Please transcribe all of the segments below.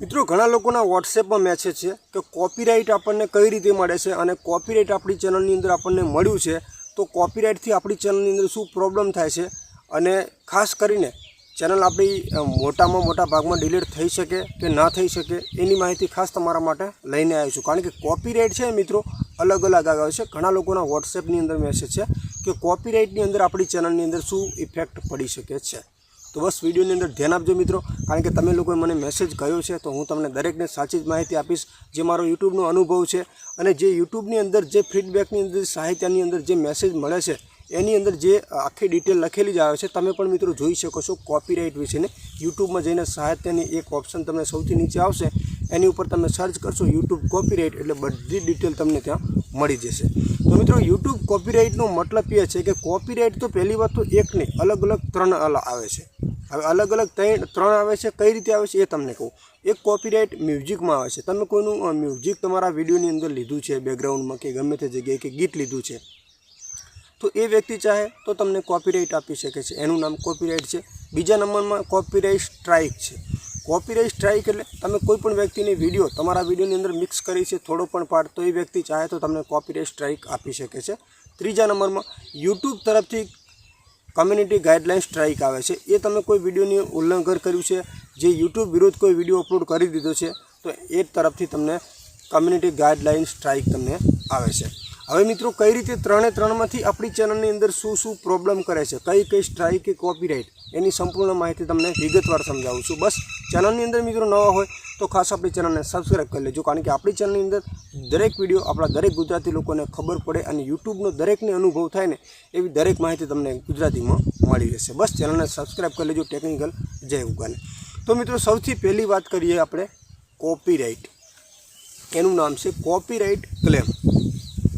મિત્રો, ઘણા લોકોના વોટ્સએપમાં મેસેજ છે કે કોપીરાઇટ આપણને કઈ રીતે મળે છે અને કોપીરાઇટ આપણી ચેનલની અંદર આપણને મળ્યું છે. તો કોપીરાઇટથી આપણી ચેનલની અંદર શું પ્રોબ્લેમ થાય છે? અને ખાસ કરીને ચેનલ આપણી મોટામાં મોટા ભાગમાં ડિલીટ થઈ શકે કે ના થઈ શકે એની માહિતી ખાસ તમારા માટે લઈને આવ્યો છું. કારણ કે કોપીરાઇટ છે મિત્રો, અલગ અલગ આવે છે. ઘણા લોકોના વોટ્સએપની અંદર મેસેજ છે કે કોપીરાઇટની અંદર આપણી ચેનલની અંદર શું ઇફેક્ટ પડી શકે છે. તો બસ વિડીયોની અંદર ધ્યાન આપજો મિત્રો. કારણ કે તમે લોકોએ મને મેસેજ કર્યો છે, તો હું તમને દરેકને સાચી જ માહિતી આપીશ. જે મારો યુટ્યુબનો અનુભવ છે અને જે યુટ્યુબની અંદર જે ફીડબેકની અંદર સાહિત્યની અંદર જે મેસેજ મળે છે, એની અંદર જે આખી ડિટેલ લખેલી જ આવે છે, તમે પણ મિત્રો જોઈ શકો છો કોપીરાઇટ વિશેને. યુટ્યુબમાં જઈને સાહિત્યની એક ઓપ્શન તમને સૌથી નીચે આવશે. એની ઉપર તમે સર્ચ કરશો યુટ્યુબ કોપીરાઇટ એટલે બધી ડિટેલ તમને ત્યાં મળી જશે. તો મિત્રો યુટ્યુબ કોપીરાઇટનો મતલબ એ છે કે કોપીરાઇટ તો પહેલી વાત તો એક નહીં, અલગ અલગ ત્રણ અલગ આવે છે. હવે અલગ અલગ ત્રણ આવે છે, કઈ રીતે આવે છે એ તમને કહું. એક કોપીરાઇટ મ્યુઝિકમાં આવે છે. તમે કોઈનું મ્યુઝિક તમારા વિડીયોની અંદર લીધું છે બેકગ્રાઉન્ડમાં કે ગમે તે જગ્યાએ કે ગીત લીધું છે, તો એ વ્યક્તિ ચાહે તો તમને કોપીરાઇટ આપી શકે છે. એનું નામ કોપીરાઇટ છે. બીજા નંબરમાં કોપીરાઇટ સ્ટ્રાઇક છે. કોપીરાઇટ સ્ટ્રાઇક એટલે તમે કોઈ પણ વ્યક્તિની વીડિયો તમારા વિડીયોની અંદર મિક્સ કરી છે, થોડો પણ પાર્ટ તો એ વ્યક્તિ ચાહે તો તમને કોપીરાઇટ સ્ટ્રાઇક આપી શકે છે. ત્રીજા નંબરમાં યુટ્યુબ તરફથી કમ્યુનિટી ગાઈડલાઇન સ્ટ્રાઇક આવે છે. એ તમે કોઈ વિડીયોની ઉલ્લંઘન કર્યું છે, જે યુટ્યુબ વિરુદ્ધ કોઈ વીડિયો અપલોડ કરી દીધો છે, તો એ તરફથી તમને કમ્યુનિટી ગાઈડલાઇન સ્ટ્રાઇક તમને આવે છે. હવે મિત્રો, કઈ રીતે ત્રણે ત્રણમાંથી આપણી ચેનલની અંદર શું શું પ્રોબ્લેમ કરે છે, કઈ કઈ સ્ટ્રાઇક કે કોપીરાઇટ એની સંપૂર્ણ માહિતી તમને વિગતવાર સમજાવું છું. બસ, ચેનલની અંદર મિત્રો નવા હોય તો ખાસ આપણી ચેનલને સબસ્ક્રાઈબ કરી લેજો, કારણ કે આપણી ચેનલની અંદર દરેક વીડિયો આપણા દરેક ગુજરાતી લોકોને ખબર પડે અને યુટ્યુબનો દરેકને અનુભવ થાય ને એવી દરેક માહિતી તમને ગુજરાતીમાં મળી રહેશે. બસ, ચેનલને સબસ્ક્રાઈબ કરી લેજો ટેકનિકલ જય ઉગાને. તો મિત્રો, સૌથી પહેલી વાત કરીએ આપણે કોપીરાઇટ એનું નામ છે કોપીરાઇટ ક્લેમ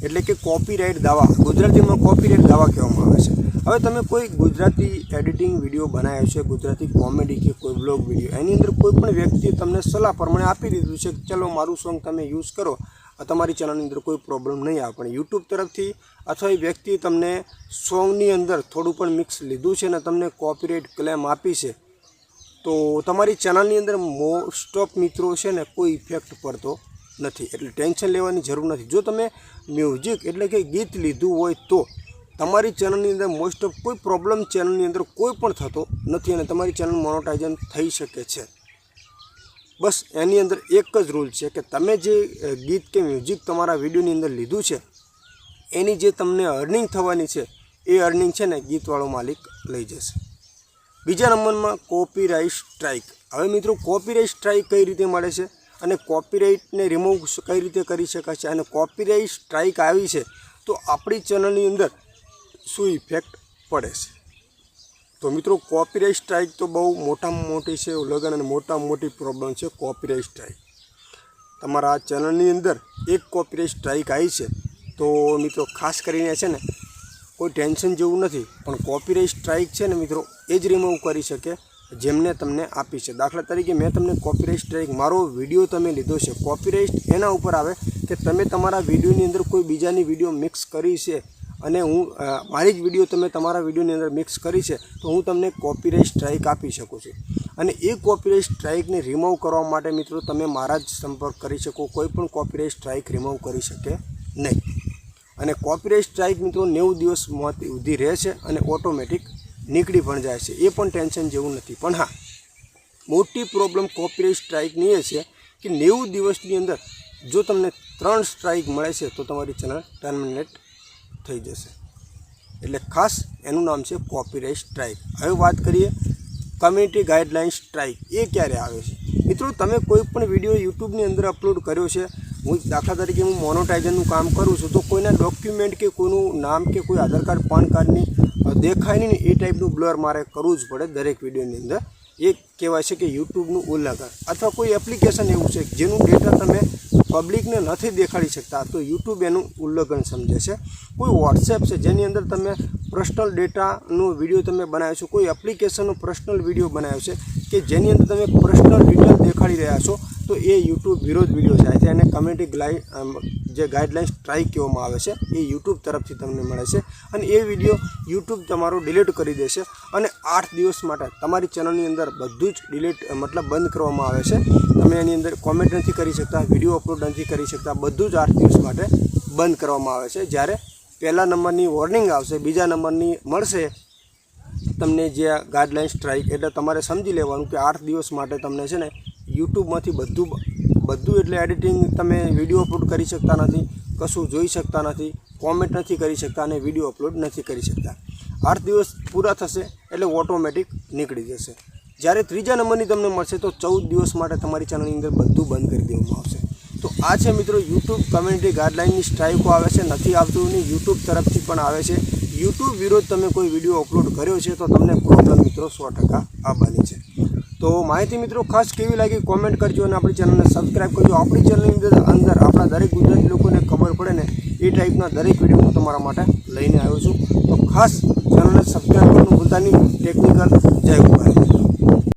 એટલે કે કોપીરાઇટ દાવા, ગુજરાતીમાં કોપીરાઇટ દાવા કહેવામાં આવે છે. હવે તમે કોઈ ગુજરાતી એડિટિંગ વીડિયો બનાવ્યો છે, ગુજરાતી કોમેડી કે કોઈ બ્લોગ વીડિયો એની અંદર કોઈ પણ વ્યક્તિએ તમને સલાહ પ્રમાણે આપી દીધું છે કે ચલો મારું સોંગ તમે યુઝ કરો તમારી ચેનલની અંદર કોઈ પ્રોબ્લેમ નહીં આવે. પણ યુટ્યુબ તરફથી અથવા એ વ્યક્તિએ તમને સોંગની અંદર થોડું પણ મિક્સ લીધું છે અને તમને કોપીરાઇટ ક્લેમ આપી છે, તો તમારી ચેનલની અંદર મોસ્ટ ઓફ મિત્રો છે ને કોઈ ઇફેક્ટ પડતો નથી. એટલે ટેન્શન લેવાની જરૂર નથી. જો તમે મ્યુઝિક એટલે કે ગીત લીધું હોય તો તમારી ચેનલની અંદર મોસ્ટ ઓફ કોઈ પ્રોબ્લેમ ચેનલની અંદર કોઈ પણ થતો નથી અને તમારી ચેનલ મોનોટાઇઝન થઈ શકે છે. બસ એની અંદર એક જ રૂલ છે કે તમે જે ગીત કે મ્યુઝિક તમારા વિડીયોની અંદર લીધું છે, એની જે તમને અર્નિંગ થવાની છે, એ અર્નિંગ છે ને ગીતવાળો માલિક લઈ જશે. બીજા નંબરમાં કોપીરાઇટ સ્ટ્રાઇક હવે મિત્રો કોપીરાઇટ સ્ટ્રાઇક કઈ રીતે મળે છે? અને કોપીરાઇટને રિમૂવ કઈ રીતે કરી શકાય છે અને કોપીરાઇટ સ્ટ્રાઇક આવી છે, તો આપણી ચેનલની અંદર શું ઇફેક્ટ પડે છે? તો મિત્રો કોપીરાઇટ સ્ટ્રાઇક તો બહુ મોટામાં મોટી છે લગન અને મોટામાં મોટી પ્રોબ્લેમ છે કોપીરાઇટ સ્ટ્રાઇક તમારા ચેનલની અંદર એક કોપીરાઇટ સ્ટ્રાઇક આવી છે, તો મિત્રો, ખાસ કરીને છે ને, કોઈ ટેન્શન જેવું નથી, પણ કોપીરાઇટ સ્ટ્રાઇક છે ને મિત્રો, એ જ રિમૂવ કરી શકે. જેમને તમને આપી છે. દાખલા તરીકે મેં તમને કોપીરાઇટ સ્ટ્રાઇક મારો વીડિયો તમે લીધો છે. કોપીરાઇટ એના ઉપર આવે કે તમે તમારા વિડીયોની અંદર કોઈ બીજાની વીડિયો મિક્સ કરી છે અને હું મારી જ વીડિયો તમે તમારા વિડીયોની અંદર મિક્સ કરી છે, તો હું તમને કોપીરાઇટ સ્ટ્રાઇક આપી શકું છું. અને એ કોપીરાઇટ સ્ટ્રાઇકને રિમૂવ કરવા માટે મિત્રો તમે મારા જ સંપર્ક કરી શકો. કોઈ પણ કોપીરાઇટ સ્ટ્રાઇક રિમૂવ કરી શકે નહીં. અને કોપીરાઇટ સ્ટ્રાઇક મિત્રો નેવું દિવસ સુધી રહે છે અને ઓટોમેટિક નીકળી પણ જાય છે. એ પણ ટેન્શન જેવું નથી. પણ હા, મોટી પ્રોબ્લેમ કોપીરાઇટ સ્ટ્રાઇકની એ છે કે નેવું દિવસની અંદર જો તમને ત્રણ સ્ટ્રાઇક મળે છે તો તમારી ચેનલ ટર્મિનેટ થઈ જશે. એટલે ખાસ એનું નામ છે કોપીરાઇટ સ્ટ્રાઇક. હવે વાત કરીએ કમ્યુનિટી ગાઈડલાઇન સ્ટ્રાઇક. એ ક્યારે આવે છે? મિત્રો, તમે કોઈ પણ વીડિયો યુટ્યુબની અંદર અપલોડ કર્યો છે હું દાખલા તરીકે હું મોનોટાઇઝરનું કામ કરું છું, તો કોઈના ડોક્યુમેન્ટ કે કોઈનું નામ કે કોઈ આધાર કાર્ડ, પાન કાર્ડની દેખાય નહીં એ ટાઈપનું બ્લર મારે કરવું જ પડે દરેક વિડીયોની અંદર. એ કહેવાય છે કે યુટ્યુબનું ઉલ્લંઘન અથવા કોઈ એપ્લિકેશન એવું છે જેનું ડેટા તમે પબ્લિકને નથી દેખાડી શકતા, તો યુટ્યુબ એનું ઉલ્લંઘન સમજે છે. કોઈ વોટ્સએપ છે જેની અંદર તમે પર્સનલ ડેટાનો વીડિયો તમે બનાવ્યો છો, કોઈ એપ્લિકેશનનો પર્સનલ વીડિયો બનાવ્યો છે કે જેની અંદર તમે પર્સનલ ડિટેલ દેખાડી રહ્યા છો તો એ યુટ્યુબ વિરોધ વીડિયો છે. અને કમ્યુનિટી ગાઈડ જે ગાઈડલાઇન્સ સ્ટ્રાઇક કહેવામાં આવે છે, એ યુટ્યુબ તરફથી તમને મળે છે. અને એ વીડિયો યુટ્યુબ તમારું ડિલીટ કરી દેશે અને આઠ દિવસ માટે તમારી ચેનલની અંદર બધું જ ડિલીટ મતલબ બંધ કરવામાં આવે છે. તમે એની અંદર કોમેન્ટ નથી કરી શકતા, વીડિયો અપલોડ નથી કરી શકતા, બધું જ આઠ દિવસ માટે બંધ કરવામાં આવે છે. જ્યારે પહેલા નંબરની વોર્નિંગ આવશે, બીજા નંબરની મળશે, તમને જે ગાઈડલાઇન સ્ટ્રાઇક એટલે તમારે સમજી લેવાનું કે આઠ દિવસ માટે તમને છે ને યુટ્યુબમાંથી બધું બધું એટલે એડિટિંગ તમે વીડિયો અપલોડ કરી શકતા નથી, કશું જોઈ શકતા નથી, કોમેન્ટ નથી કરી શકતા અને વીડિયો અપલોડ નથી કરી શકતા. આઠ દિવસ પૂરા થશે એટલે ઓટોમેટિક નીકળી જશે. જ્યારે ત્રીજા નંબરની તમને મળશે તો ચૌદ દિવસ માટે તમારી ચેનલની અંદર બધું બંધ કરી દેવામાં આવશે. તો આ છે મિત્રો યુટ્યુબ કમ્યુનિટી ગાઈડલાઇનની સ્ટ્રાઇકો આવે છે, નથી આવતું નહીં યુટ્યુબ તરફથી પણ આવે છે. યુટ્યુબ વિરોધ તમે કોઈ વીડિયો અપલોડ કર્યો છે તો તમને પ્રોબ્લેમ મિત્રો સો ટકા આવવાની છે. તો માહિતી મિત્રો ખાસ કેવી લાગી કોમેન્ટ કરજો અને આપણી ચેનલને સબસ્ક્રાઈબ કરજો. આપણી ચેનલની અંદર આપણા દરેક ગુજરાતી લોકોને ખબર પડે ને એ ટાઈપના દરેક વીડિયો હું તમારા માટે લઈને આવ્યો છું. તો ખાસ ચેનલને સબસ્ક્રાઈબ કરવાનું ભૂલતા નહીં. ટેકનિકલ જય ગોપાલ.